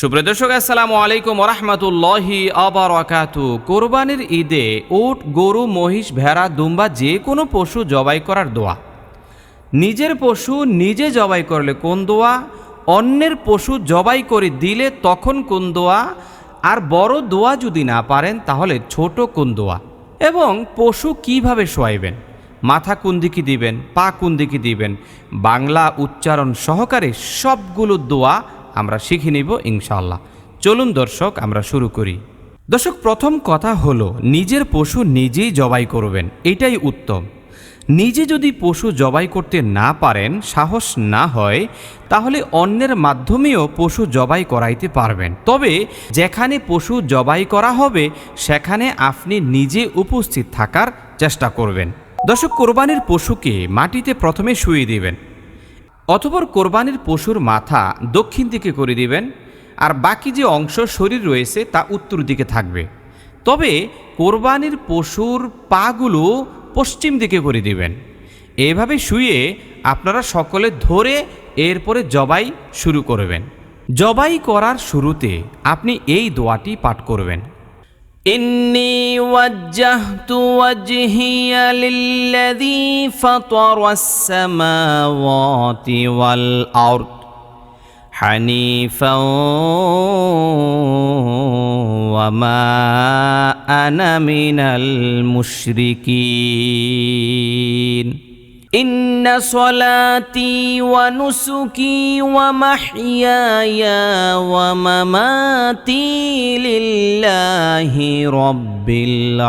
সুপ্রিয় দর্শক, আসসালামু আলাইকুম রহমতুল্লাহি আবরাকাতু। কোরবানির ঈদে উট, গরু, মহিষ, ভেড়া, দুম্বা যে কোনো পশু জবাই করার দোয়া। নিজের পশু নিজে জবাই করলে কোন দোয়া? অন্যের পশু জবাই করে দিলে তখন কোন দোয়া? আর বড় দোয়া যদি না পারেন, তাহলে ছোট কোন দোয়া? এবং পশু কীভাবে শোয়াইবেন? মাথা কোন দিকে দিবেন? পা কোন দিকে দিবেন? বাংলা উচ্চারণ সহকারে সবগুলো দোয়া আমরা শিখে নিব ইনশাল্লাহ চলুন দর্শক, আমরা শুরু করি। দর্শক, প্রথম কথা হলো, নিজের পশু নিজেই জবাই করবেন, এটাই উত্তম। নিজে যদি পশু জবাই করতে না পারেন, সাহস না হয়, তাহলে অন্যের মাধ্যমেও পশু জবাই করাইতে পারবেন। তবে যেখানে পশু জবাই করা হবে, সেখানে আপনি নিজে উপস্থিত থাকার চেষ্টা করবেন। দর্শক, কোরবানির পশুকে মাটিতে প্রথমে শুয়ে দিবেন। অতপর কোরবানির পশুর মাথা দক্ষিণ দিকে করে দিবেন, আর বাকি যে অংশ শরীর রয়েছে তা উত্তর দিকে থাকবে। তবে কোরবানির পশুর পাগুলো পশ্চিম দিকে করে দিবেন। এভাবে শুয়ে আপনারা সকলে ধরে এরপরে জবাই শুরু করবেন। জবাই করার শুরুতে আপনি এই দোয়াটি পাঠ করবেন। إني وجهت وجهي للذي فطر السماوات والأرض حنيفا وما أنا من المشركين. إن صلاتي ونسكي ومحياي ومماتي لله رب العالمين.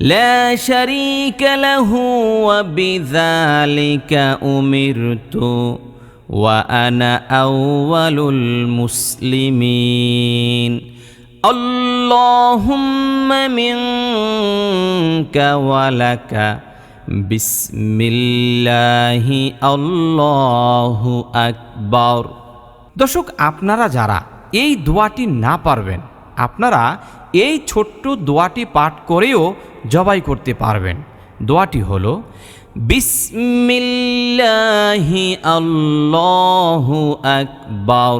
لا شريك له وبذلك أمرت وأنا أول المسلمين. اللهم منك ولك بسم الله الله أكبر দর্শক আপনারা যারা এই দোয়াটি না পারবেন আপনারা এই ছোট্ট দোয়াটি পাঠ করেও জবাই করতে পারবেন দোয়াটি হলো বিসমিল্লাহি আল্লাহু আকবার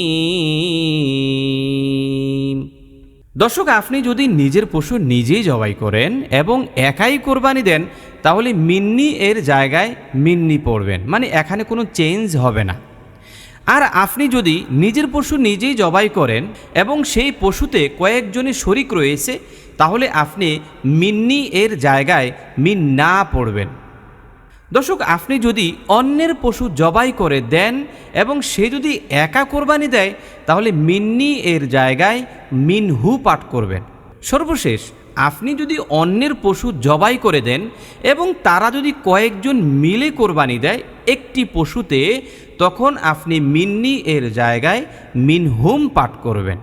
দর্শক, আপনি যদি নিজের পশু নিজেই জবাই করেন এবং একাই কোরবানি দেন, তাহলে মিন্নি এর জায়গায় মিন্নি পড়বেন মানে এখানে কোনো চেঞ্জ হবে না। আর আপনি যদি নিজের পশু নিজেই জবাই করেন এবং সেই পশুতে কয়েকজনের শরিক রয়েছে, তাহলে আপনি মিন্নি এর জায়গায় মিন না পড়বেন। দর্শক, আপনি যদি অন্যের পশু জবাই করে দেন এবং সে যদি একা কোরবানি দেয়, তাহলে মিন্নি এর জায়গায় মিনহু পাঠ করবেন। সর্বশেষ, আপনি যদি অন্যের পশু জবাই করে দেন এবং তারা যদি কয়েকজন মিলে কোরবানি দেয় একটি পশুতে, তখন আপনি মিন্নি এর জায়গায় মিনহুম পাঠ করবেন।